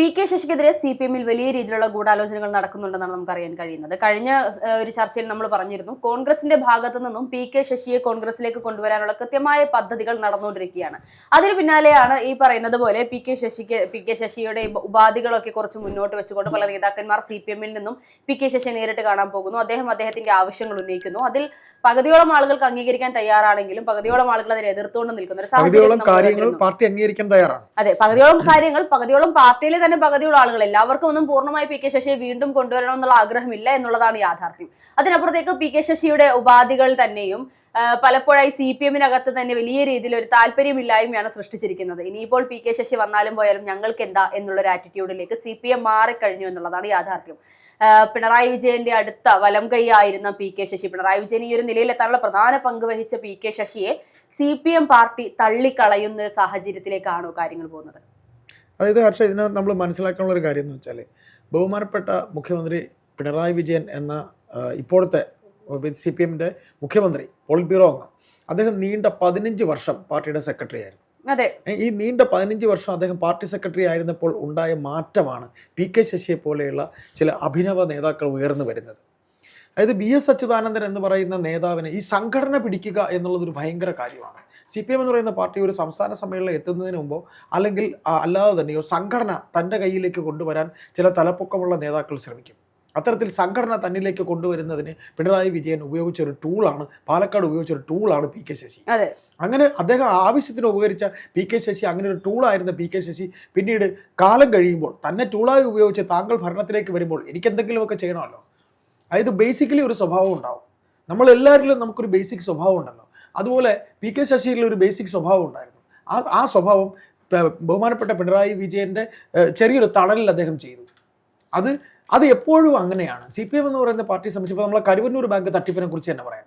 P K ശശിക്കെതിരെ C P എമ്മിൽ വലിയ രീതിയിലുള്ള ഗൂഢാലോചനകൾ നടക്കുന്നുണ്ടെന്നാണ് നമുക്ക് അറിയാൻ കഴിയുന്നത്. കഴിഞ്ഞ ഒരു ചർച്ചയിൽ നമ്മൾ പറഞ്ഞിരുന്നു കോൺഗ്രസിന്റെ ഭാഗത്തു നിന്നും പി കെ ശശിയെ കോൺഗ്രസിലേക്ക് കൊണ്ടുവരാനുള്ള കൃത്യമായ പദ്ധതികൾ നടന്നുകൊണ്ടിരിക്കുകയാണ്. അതിന് പിന്നാലെയാണ് ഈ പറയുന്നത് പോലെ പി കെ ശശിക്ക് പി കെ ശശിയുടെ ഉപ- ഉപാധികളൊക്കെ കുറച്ച് മുന്നോട്ട് വെച്ചുകൊണ്ട് പല നേതാക്കന്മാർ സി പി എമ്മിൽ നിന്നും പി കെ ശശിയെ നേരിട്ട് കാണാൻ പോകുന്നു. അദ്ദേഹം അദ്ദേഹത്തിന്റെ ആവശ്യങ്ങൾ ഉന്നയിക്കുന്നു. അതിൽ പകുതിയോളം ആളുകൾക്ക് അംഗീകരിക്കാൻ തയ്യാറാണെങ്കിലും പകുതിയോളം ആളുകൾ അതിനെ എതിർത്തുകൊണ്ട് നിൽക്കുന്ന. ഒരു സാഹചര്യം കാര്യങ്ങൾ പാർട്ടി അംഗീകരിക്കാൻ തയ്യാറാണ്. അതെ പകുതിയോളം കാര്യങ്ങൾ പകുതിയോളം പാർട്ടിയിലെ തന്നെ പകുതിയുള്ള ആളുകൾ എല്ലാവർക്കും ഒന്നും പൂർണമായി പി കെ ശശിയെ വീണ്ടും കൊണ്ടുവരണമെന്നുള്ള ആഗ്രഹമില്ല എന്നുള്ളതാണ് യാഥാർത്ഥ്യം. അതിനപ്പുറത്തേക്ക് പി കെ ശശിയുടെ ഉപാധികൾ തന്നെയും പലപ്പോഴായി സി പി എമ്മിനകത്ത് തന്നെ വലിയ രീതിയിൽ ഒരു താല്പര്യമില്ലായ്മയാണ് സൃഷ്ടിച്ചിരിക്കുന്നത്. ഇനിയിപ്പോൾ പി കെ ശശി വന്നാലും പോയാലും ഞങ്ങൾക്ക് എന്താ എന്നുള്ള ഒരു ആറ്റിറ്റ്യൂഡിലേക്ക് സി പി എം മാറിക്കഴിഞ്ഞു എന്നുള്ളതാണ് യാഥാർത്ഥ്യം. പിണറായി വിജയന്റെ അടുത്ത വലം കൈ ആയിരുന്ന പി കെ ശശി പിണറായി വിജയൻ ഈ ഒരു നിലയിലെത്താനുള്ള പ്രധാന പങ്ക് വഹിച്ച പി കെ ശശിയെ സി പി എം പാർട്ടി തള്ളിക്കളയുന്ന സാഹചര്യത്തിലേക്കാണോ കാര്യങ്ങൾ പോകുന്നത്? അതായത് ഹർഷ ഇതിന് നമ്മൾ മനസ്സിലാക്കാനുള്ള ഒരു കാര്യം എന്ന് വെച്ചാൽ ബഹുമാനപ്പെട്ട മുഖ്യമന്ത്രി പിണറായി വിജയൻ എന്ന ഇപ്പോഴത്തെ സി പി എമ്മിന്റെ മുഖ്യമന്ത്രി പോളിറ്റ് ബ്യൂറോ അംഗം അദ്ദേഹം നീണ്ട പതിനഞ്ച് വർഷം പാർട്ടിയുടെ സെക്രട്ടറി ആയിരുന്നു. അതെ. ഈ നീണ്ട പതിനഞ്ച് വർഷം അദ്ദേഹം പാർട്ടി സെക്രട്ടറി ആയിരുന്നപ്പോൾ ഉണ്ടായ മാറ്റമാണ് പി കെ ശശിയെ പോലെയുള്ള ചില അഭിനവ നേതാക്കൾ ഉയർന്നു വരുന്നത്. അതായത് ബി എസ് അച്യുതാനന്ദൻ എന്ന് പറയുന്ന നേതാവിന് ഈ സംഘടന പിടിക്കുക എന്നുള്ളതൊരു ഭയങ്കര കാര്യമാണ്. സി പി എം എന്ന് പറയുന്ന പാർട്ടി ഒരു സംസ്ഥാന സമ്മേളനം എത്തുന്നതിന് മുമ്പോ അല്ലെങ്കിൽ അല്ലാതെ തന്നെയോ സംഘടന തന്റെ കയ്യിലേക്ക് കൊണ്ടുവരാൻ ചില തലപ്പൊക്കമുള്ള നേതാക്കൾ ശ്രമിക്കും. അത്തരത്തിൽ സംഘടന തന്നിലേക്ക് കൊണ്ടുവരുന്നതിന് പിണറായി വിജയൻ ഉപയോഗിച്ച ഒരു ടൂളാണ് പാലക്കാട് ഉപയോഗിച്ച ഒരു ടൂളാണ് പി കെ ശശി. അതെ. അങ്ങനെ അദ്ദേഹം ആവശ്യത്തിന് ഉപകരിച്ച പി കെ ശശി അങ്ങനെ ഒരു ടൂളായിരുന്ന പി കെ ശശി. പിന്നീട് കാലം കഴിയുമ്പോൾ തന്നെ ടൂളായി ഉപയോഗിച്ച് താങ്കൾ ഭരണത്തിലേക്ക് വരുമ്പോൾ എനിക്ക് എന്തെങ്കിലുമൊക്കെ ചെയ്യണമല്ലോ. അതായത് ബേസിക്കലി ഒരു സ്വഭാവം ഉണ്ടാവും. നമ്മൾ എല്ലാവരിലും നമുക്കൊരു ബേസിക് സ്വഭാവം ഉണ്ടല്ലോ. അതുപോലെ പി കെ ശശിയിൽ ഒരു ബേസിക് സ്വഭാവം ഉണ്ടായിരുന്നു. ആ ആ സ്വഭാവം ബഹുമാനപ്പെട്ട പിണറായി വിജയന്റെ ചെറിയൊരു തണലിൽ അദ്ദേഹം ചെയ്തു. അത് അത് എപ്പോഴും അങ്ങനെയാണ്. സി പി എം എന്ന് പറയുന്ന പാർട്ടിയെ സംബന്ധിച്ച് നമ്മളെ കരുവന്നൂർ ബാങ്ക് തട്ടിപ്പിനെ കുറിച്ച് തന്നെ പറയാം.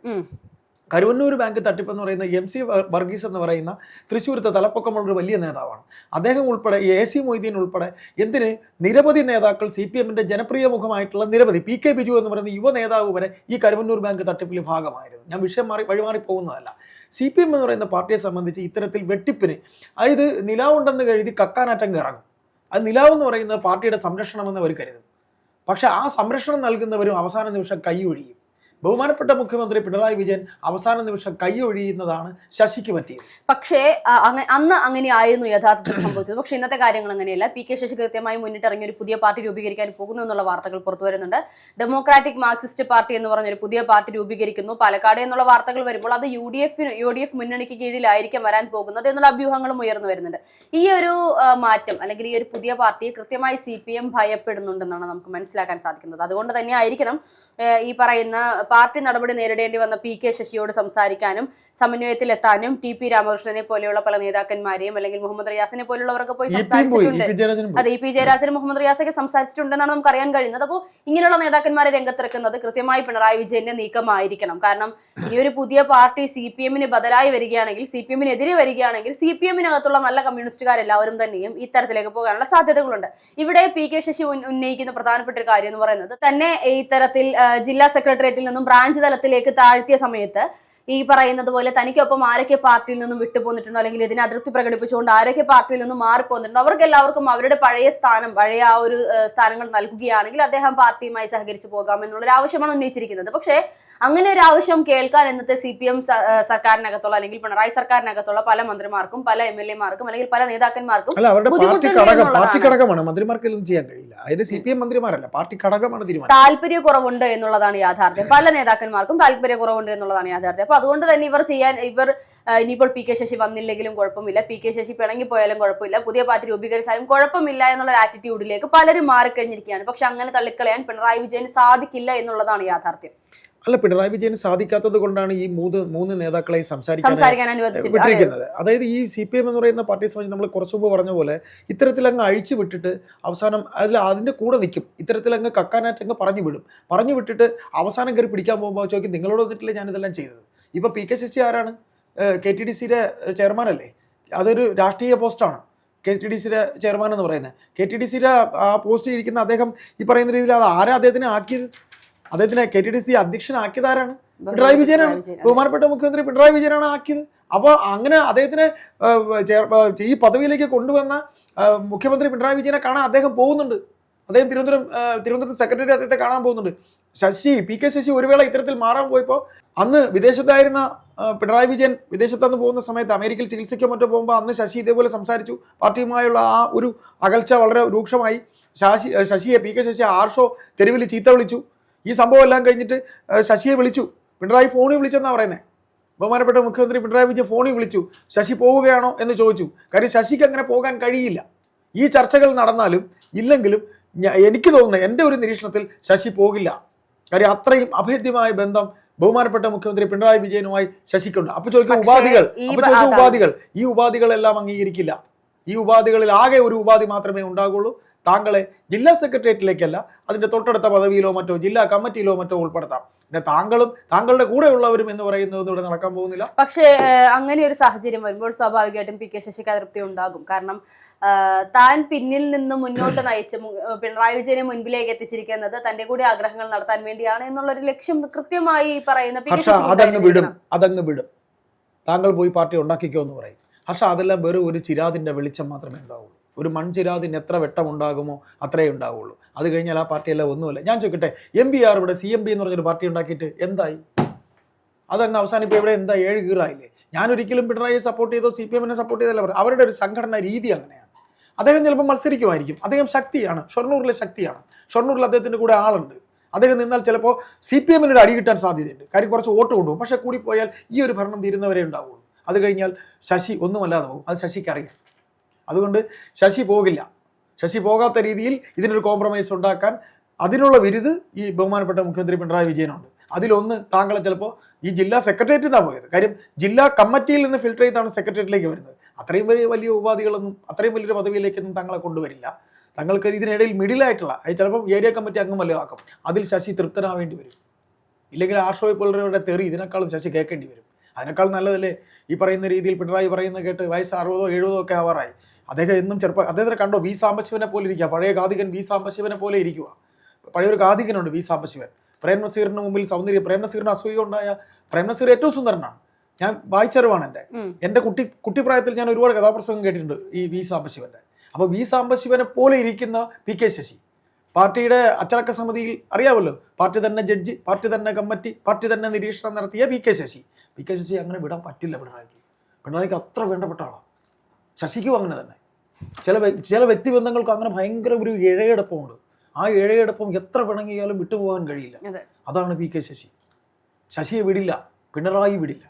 കരുവന്നൂർ ബാങ്ക് തട്ടിപ്പ് എന്ന് പറയുന്ന എം സി വർഗീസ് എന്ന് പറയുന്ന തൃശ്ശൂരത്തെ തലപ്പൊക്കമുള്ള ഒരു വലിയ നേതാവാണ്. അദ്ദേഹം ഉൾപ്പെടെ എ സി മൊയ്തീൻ ഉൾപ്പെടെ എന്തിന് നിരവധി നേതാക്കൾ സി പി എമ്മിന്റെ ജനപ്രിയ മുഖമായിട്ടുള്ള നിരവധി പി കെ ബിജു എന്ന് പറയുന്ന യുവ നേതാവ് വരെ ഈ കരുവന്നൂർ ബാങ്ക് തട്ടിപ്പിൽ ഭാഗമായിരുന്നു. ഞാൻ വിഷയം മാറി വഴിമാറി പോകുന്നതല്ല. സി പി എം എന്ന് പറയുന്ന പാർട്ടിയെ സംബന്ധിച്ച് ഇത്തരത്തിൽ വെട്ടിപ്പിന് അതായത് നിലാവുണ്ടെന്ന് കരുതി കക്കാനാറ്റം ഇറങ്ങും അത് നിലാവ് എന്ന് പറയുന്നത് പാർട്ടിയുടെ സംരക്ഷണമെന്ന് അവർ കരുതും. പക്ഷെ ആ സംരക്ഷണം നൽകുന്നവരും അവസാന നിമിഷം കൈ ഒഴിയും. ബഹുമാനപ്പെട്ട മുഖ്യമന്ത്രി പിണറായി വിജയൻ അവസാന നിമിഷം കൈയൊഴിയുന്നതാണ് ശശിക്ക് പറ്റിയത്. പക്ഷേ അന്ന് അങ്ങനെ അങ്ങനെയായിരുന്നു യഥാർത്ഥത്തിൽ സംഭവിച്ചത്. പക്ഷേ ഇന്നത്തെ കാര്യങ്ങൾ അങ്ങനെയല്ല. പി കെ ശശി കൃത്യമായി മുന്നിട്ടിറങ്ങി ഒരു പുതിയ പാർട്ടി രൂപീകരിക്കാൻ പോകുന്നു എന്നുള്ള വാർത്തകൾ പുറത്തു വരുന്നുണ്ട്. ഡെമോക്രാറ്റിക് മാർക്സിസ്റ്റ് പാർട്ടി എന്ന് പറഞ്ഞൊരു പുതിയ പാർട്ടി രൂപീകരിക്കുന്നു. പാലക്കാട് എന്നുള്ള വാർത്തകൾ വരുമ്പോൾ അത് U D F U D F മുന്നണിക്ക് കീഴിലായിരിക്കും വരാൻ പോകുന്നത് എന്നുള്ള അഭ്യൂഹങ്ങളും ഉയർന്നു വരുന്നുണ്ട്. ഈ ഒരു മാറ്റം അല്ലെങ്കിൽ ഈ ഒരു പുതിയ പാർട്ടിയെ കൃത്യമായി സി പി എം ഭയപ്പെടുന്നുണ്ടെന്നാണ് നമുക്ക് മനസ്സിലാക്കാൻ സാധിക്കുന്നത്. അതുകൊണ്ട് തന്നെ ആയിരിക്കണം ഈ പറയുന്ന പാർട്ടി നടപടി നേരിടേണ്ടി വന്ന പി കെ ശശിയോട് സംസാരിക്കാനും സമന്വയത്തിലെത്താനും ടി പി രാമകൃഷ്ണനെ പോലെയുള്ള പല നേതാക്കന്മാരെയും അല്ലെങ്കിൽ മുഹമ്മദ് റിയാസിനെ പോലുള്ളവരൊക്കെ പോയി സംസാരിച്ചിട്ടുണ്ട്. അതെ ഇ പി ജയരാജന് മുഹമ്മദ് റിയാസൊക്കെ സംസാരിച്ചിട്ടുണ്ടെന്നാണ് നമുക്ക് അറിയാൻ കഴിയുന്നത്. അപ്പോൾ ഇങ്ങനെയുള്ള നേതാക്കന്മാരെ രംഗത്തിറക്കുന്നത് കൃത്യമായി പിണറായി വിജയന്റെ നീക്കമായിരിക്കണം. കാരണം ഈ ഒരു പുതിയ പാർട്ടി സി പി എമ്മിന് ബദലായി വരികയാണെങ്കിൽ സി പി എമ്മിനെതിരെ വരികയാണെങ്കിൽ സി പി എമ്മിനകത്തുള്ള നല്ല കമ്മ്യൂണിസ്റ്റുകാരെല്ലാവരും തന്നെയും ഇത്തരത്തിലേക്ക് പോകാനുള്ള സാധ്യതകളുണ്ട്. ഇവിടെ പി കെ ശശി ഉന്നയിക്കുന്ന പ്രധാനപ്പെട്ട ഒരു കാര്യം എന്ന് പറയുന്നത് തന്നെ ഇത്തരത്തിൽ ജില്ലാ സെക്രട്ടേറിയറ്റിൽ നിന്നും ബ്രാഞ്ച് തലത്തിലേക്ക് താഴ്ത്തിയ സമയത്ത് ഈ പറയുന്നത് പോലെ തനിക്കൊപ്പം ആരൊക്കെ പാർട്ടിയിൽ നിന്നും വിട്ടുപോന്നിട്ടുണ്ടോ അല്ലെങ്കിൽ ഇതിനെ അതൃപ്തി പ്രകടിപ്പിച്ചുകൊണ്ട് ആരൊക്കെ പാർട്ടിയിൽ നിന്നും മാറിപ്പോന്നിട്ടുണ്ടോ? അവർക്ക് എല്ലാവർക്കും അവരുടെ പഴയ സ്ഥാനം പഴയ ആ ഒരു സ്ഥാനങ്ങൾ നൽകുകയാണെങ്കിൽ അദ്ദേഹം പാർട്ടിയുമായി സഹകരിച്ചു പോകാം എന്നുള്ളൊരു ആവശ്യമാണ് ഉന്നയിച്ചിരിക്കുന്നത്. പക്ഷേ അങ്ങനെ ഒരു ആവശ്യം കേൾക്കാൻ ഇന്നത്തെ സി പി എം സർക്കാരിനകത്തുള്ള അല്ലെങ്കിൽ പിണറായി സർക്കാരിനകത്തുള്ള പല മന്ത്രിമാർക്കും പല എം എൽ എമാർക്കും അല്ലെങ്കിൽ പല നേതാക്കന്മാർക്കും പാർട്ടി ഘടകമാണ്. മന്ത്രിമാർക്ക് ചെയ്യാൻ കഴിയില്ല. അതായത് സി പി എം മന്ത്രിമാരല്ല. പാർട്ടി ഘടകമാണ് തീരുമാനം. താല്പര്യക്കുറവുണ്ട് എന്നുള്ളതാണ് യാഥാർത്ഥ്യം. പല നേതാക്കന്മാർക്കും താല്പര്യ കുറവുണ്ട് എന്നുള്ളതാണ് യാഥാർത്ഥ്യം. അപ്പൊ അതുകൊണ്ട് തന്നെ ഇവർ ചെയ്യാൻ ഇവർ ഇനിയിപ്പോൾ പി കെ ശശി വന്നില്ലെങ്കിലും കുഴപ്പമില്ല. പി കെ ശശി പിണങ്ങിപ്പോയാലും കുഴപ്പമില്ല. പുതിയ പാർട്ടി രൂപീകരിച്ചാലും കുഴപ്പമില്ല എന്നുള്ള ആറ്റിറ്റ്യൂഡിലേക്ക് പലരും മാറിക്കഴിഞ്ഞിരിക്കുകയാണ്. പക്ഷെ അങ്ങനെ തള്ളിക്കളയാൻ പിണറായി വിജയന് സാധിക്കില്ല എന്നുള്ളതാണ് യാഥാർത്ഥ്യം. അല്ല പിണറായി വിജയന് സാധിക്കാത്തത് കൊണ്ടാണ് ഈ മൂന്ന് മൂന്ന് നേതാക്കളെ സംസാരിക്കാൻ വിട്ടിരിക്കുന്നത് അതായത് ഈ സി പി എം എന്ന് പറയുന്ന പാർട്ടിയെ സംബന്ധിച്ച് നമ്മൾ കുറച്ചു മുമ്പ് പറഞ്ഞ പോലെ ഇത്തരത്തിൽ അങ്ങ് അഴിച്ചു വിട്ടിട്ട് അവസാനം അതിൽ അതിന്റെ കൂടെ നിൽക്കും. ഇത്തരത്തിൽ അങ്ങ് കക്കാനായിട്ട് അങ്ങ് പറഞ്ഞു വിടും. പറഞ്ഞു വിട്ടിട്ട് അവസാനം കയറി പിടിക്കാൻ പോകുമ്പോൾ ചോദിക്കും നിങ്ങളോട് വന്നിട്ടില്ല ഞാനിതെല്ലാം ചെയ്തത്? ഇപ്പോൾ പി കെ ശശി ആരാണ്? കെ ടി ഡി സിയുടെ ചെയർമാൻ അല്ലേ? അതൊരു രാഷ്ട്രീയ പോസ്റ്റാണ്. കെ ടി ഡി സിയുടെ ചെയർമാൻ എന്ന് പറയുന്നത്. കെ ടി ഡി സിയുടെ ആ പോസ്റ്റ് ഇരിക്കുന്ന അദ്ദേഹം ഈ പറയുന്ന രീതിയിൽ അത് ആരാ അദ്ദേഹത്തിനെ ആക്കിയത്? അദ്ദേഹത്തിനെ കെ ടി ഡി സി അധ്യക്ഷനാക്കിയതാരാണ്? പിണറായി വിജയനാണ്. ബഹുമാനപ്പെട്ട മുഖ്യമന്ത്രി പിണറായി വിജയനാണ് ആക്കിയത്. അപ്പോൾ അങ്ങനെ അദ്ദേഹത്തിനെ ഈ പദവിയിലേക്ക് കൊണ്ടുവന്ന മുഖ്യമന്ത്രി പിണറായി വിജയനെ കാണാൻ അദ്ദേഹം പോകുന്നുണ്ട്. അദ്ദേഹം തിരുവനന്തപുരം തിരുവനന്തപുരത്ത് സെക്രട്ടറി അദ്ദേഹത്തെ കാണാൻ പോകുന്നുണ്ട്. ശശി പി കെ ശശി ഒരു വേള ഇത്തരത്തിൽ മാറാൻ പോയപ്പോൾ അന്ന് വിദേശത്തായിരുന്ന പിണറായി വിജയൻ വിദേശത്തുനിന്ന് പോകുന്ന സമയത്ത് അമേരിക്കയിൽ ചികിത്സയ്ക്കോ മറ്റോ പോകുമ്പോൾ അന്ന് ശശി ഇതേപോലെ സംസാരിച്ചു. പാർട്ടിയുമായുള്ള ആ ഒരു അകൽച്ച വളരെ രൂക്ഷമായി. ശശി ശശിയെ പി കെ ശശി ആർഷോ തെരുവിൽ ചീത്ത വിളിച്ചു. ഈ സംഭവം എല്ലാം കഴിഞ്ഞിട്ട് ശശിയെ വിളിച്ചു. പിണറായി ഫോണിൽ വിളിച്ചെന്നാണ് പറയുന്നത് ബഹുമാനപ്പെട്ട മുഖ്യമന്ത്രി പിണറായി വിജയൻ ഫോണിൽ വിളിച്ചു. ശശി പോവുകയാണോ എന്ന് ചോദിച്ചു. കാര്യം ശശിക്ക് അങ്ങനെ പോകാൻ കഴിയില്ല. ഈ ചർച്ചകൾ നടന്നാലും ഇല്ലെങ്കിലും എനിക്ക് തോന്നുന്നത് എന്റെ ഒരു നിരീക്ഷണത്തിൽ ശശി പോകില്ല. കാര്യം അത്രയും അഭേദ്യമായ ബന്ധം ബഹുമാനപ്പെട്ട മുഖ്യമന്ത്രി പിണറായി വിജയനുമായി ശശിക്കുണ്ട്. അപ്പൊ ചോദിക്കും ഉപാധികൾ. അപ്പൊ ചോദിക്കും ഉപാധികൾ. ഈ ഉപാധികളെല്ലാം അംഗീകരിക്കില്ല. ഈ ഉപാധികളിൽ ആകെ ഒരു ഉപാധി മാത്രമേ ഉണ്ടാകുള്ളൂ. താങ്കളെ ജില്ലാ സെക്രട്ടേറിയറ്റിലേക്കല്ല അതിന്റെ തൊട്ടടുത്ത പദവിയിലോ മറ്റോ ജില്ലാ കമ്മിറ്റിയിലോ മറ്റോ ഉൾപ്പെടുത്താം. പിന്നെ താങ്കളും താങ്കളുടെ കൂടെയുള്ളവരും എന്ന് പറയുന്നത് ഇവിടെ നടക്കാൻ പോകുന്നില്ല. പക്ഷേ അങ്ങനെ ഒരു സാഹചര്യം വരുമ്പോൾ സ്വാഭാവികമായിട്ടും പി കെ ശശിക്ക് അതൃപ്തി ഉണ്ടാകും. കാരണം താൻ പിന്നിൽ നിന്ന് മുന്നോട്ട് നയിച്ച് പിണറായി വിജയനെ മുൻപിലേക്ക് എത്തിച്ചിരിക്കുന്നത് തന്റെ കൂടി ആഗ്രഹങ്ങൾ നടത്താൻ വേണ്ടിയാണ് എന്നുള്ള ഒരു ലക്ഷ്യം കൃത്യമായി പറയുന്ന അതങ്ങ് വിടും അതങ്ങ് വിടും. താങ്കൾ പോയി പാർട്ടി ഉണ്ടാക്കിക്കോ എന്ന് പറയും. ഹർഷ അതെല്ലാം വെറും ഒരു ചിരാതിന്റെ വെളിച്ചം മാത്രമേ ഉണ്ടാവുള്ളൂ. ഒരു മൺചിരാതിന് എത്ര വെട്ടം ഉണ്ടാകുമോ അത്രേ ഉണ്ടാവുള്ളൂ. അത് കഴിഞ്ഞാൽ ആ പാർട്ടിയെല്ലാം ഒന്നുമില്ല. ഞാൻ ചോദിക്കട്ടെ എം പി ആർ ഇവിടെ സി എം പി എന്ന് പറഞ്ഞൊരു പാർട്ടി ഉണ്ടാക്കിയിട്ട് എന്തായി? അതങ്ങ് അവസാനിപ്പോൾ ഇവിടെ എന്താ ഏഴ് കീറായില്ലേ? ഞാൻ ഒരിക്കലും പിണറായിയെ സപ്പോർട്ട് ചെയ്തോ സി പി എമ്മിനെ സപ്പോർട്ട് ചെയ്തല്ല പറയും അവരുടെ ഒരു സംഘടന രീതി അങ്ങനെയാണ്. അദ്ദേഹം ചിലപ്പോൾ മത്സരിക്കുമായിരിക്കും. അദ്ദേഹം ശക്തിയാണ്. ഷൊർണൂറിലെ ശക്തിയാണ്. ഷൊർണൂറിൽ അദ്ദേഹത്തിന്റെ കൂടെ ആളുണ്ട്. അദ്ദേഹം നിന്നാൽ ചിലപ്പോൾ സി പി എമ്മിനൊരു അടി കിട്ടാൻ സാധ്യതയുണ്ട്. കാര്യം കുറച്ച് വോട്ട് കൊണ്ടുപോകും. പക്ഷേ കൂടി പോയാൽ ഈ ഒരു ഭരണം തീരുന്നവരെ ഉണ്ടാവുള്ളൂ. അത് കഴിഞ്ഞാൽ ശശി ഒന്നുമല്ലാതെ പോകും. അത് ശശിക്ക് അറിയാം. അതുകൊണ്ട് ശശി പോകില്ല. ശശി പോകാത്ത രീതിയിൽ ഇതിനൊരു കോംപ്രമൈസ് ഉണ്ടാക്കാൻ അതിനുള്ള വിരുത് ഈ ബഹുമാനപ്പെട്ട മുഖ്യമന്ത്രി പിണറായി വിജയനുണ്ട്. അതിലൊന്ന് താങ്കളെ ചിലപ്പോൾ ഈ ജില്ലാ സെക്രട്ടേറിയറ്റിൽ നിന്നാണ് പോയത്. കാര്യം ജില്ലാ കമ്മിറ്റിയിൽ നിന്ന് ഫിൽട്ടർ ചെയ്താണ് സെക്രട്ടേറിയറ്റിലേക്ക് വരുന്നത്. അത്രയും വലിയ വലിയ ഉപാധികളൊന്നും അത്രയും വലിയൊരു പദവിയിലേക്കൊന്നും താങ്കളെ കൊണ്ടുവരില്ല. തങ്ങൾക്ക് ഇതിനിടയിൽ മിഡിലായിട്ടുള്ള അത് ചിലപ്പം ഏരിയ കമ്മിറ്റി അംഗം വല്ലതും ആക്കും. അതിൽ ശശി തൃപ്തനാവേണ്ടി വരും. ഇല്ലെങ്കിൽ ആർഷോയെ പോലുള്ളവരുടെ തെറി ഇതിനേക്കാളും ശശി കേൾക്കേണ്ടി വരും. അതിനേക്കാൾ നല്ലതല്ലേ? ഈ പറയുന്ന രീതിയിൽ പിണറായി പറയുന്നത് കേട്ട് വയസ്സ് അറുപതോ എഴുപതോ ഒക്കെ ആവാറായി. അദ്ദേഹം എന്നും ചെറുപ്പം അദ്ദേഹത്തിനെ കണ്ടോ? വി സാംബശിവനെ പോലെ ഇരിക്കുക. പഴയ ഗാധികൻ വി സാംബശിവനെ പോലെ ഇരിക്കുക. പഴയൊരു ഒരു ഗാതികനുണ്ട് വി സാംബശിവൻ. പ്രേംനസീറിന് മുമ്പിൽ സൗന്ദര്യം പ്രേംനസീറിന് അസൂയ ഉണ്ടായ പ്രേംനസീർ ഏറ്റവും സുന്ദരനാണ്. ഞാൻ വായിച്ചറിവാണ് എന്റെ. എന്റെ കുട്ടി കുട്ടിപ്രായത്തിൽ ഞാൻ ഒരുപാട് കഥാപ്രസംഗം കേട്ടിട്ടുണ്ട് ഈ വി സാംബശിവന്റെ. അപ്പോൾ വി സാംബശിവനെ പോലെ ഇരിക്കുന്ന പി കെ ശശി. പാർട്ടിയുടെ അച്ചടക്ക സമിതിയിൽ അറിയാമല്ലോ? പാർട്ടി തന്നെ ജഡ്ജി പാർട്ടി തന്നെ കമ്മിറ്റി പാർട്ടി തന്നെ നിരീക്ഷണം നടത്തിയ P K Shashi. P K Shashi അങ്ങനെ വിടാൻ പറ്റില്ല പിണറായിക്ക്. പിണറായിക്ക് അത്ര വേണ്ടപ്പെട്ട ആളാണ് ശശിക്കും അങ്ങനെ തന്നെ. ചില ചില വ്യക്തിബന്ധങ്ങൾക്ക് അങ്ങനെ ഭയങ്കര ഒരു ഇഴയടപ്പമുണ്ട് ആ ഇഴയടപ്പം എത്ര പിണങ്ങിയാലും വിട്ടുപോകാൻ കഴിയില്ല. അതാണ് പി കെ ശശി. ശശിയെ വിടില്ല പിണറായി വിടില്ല.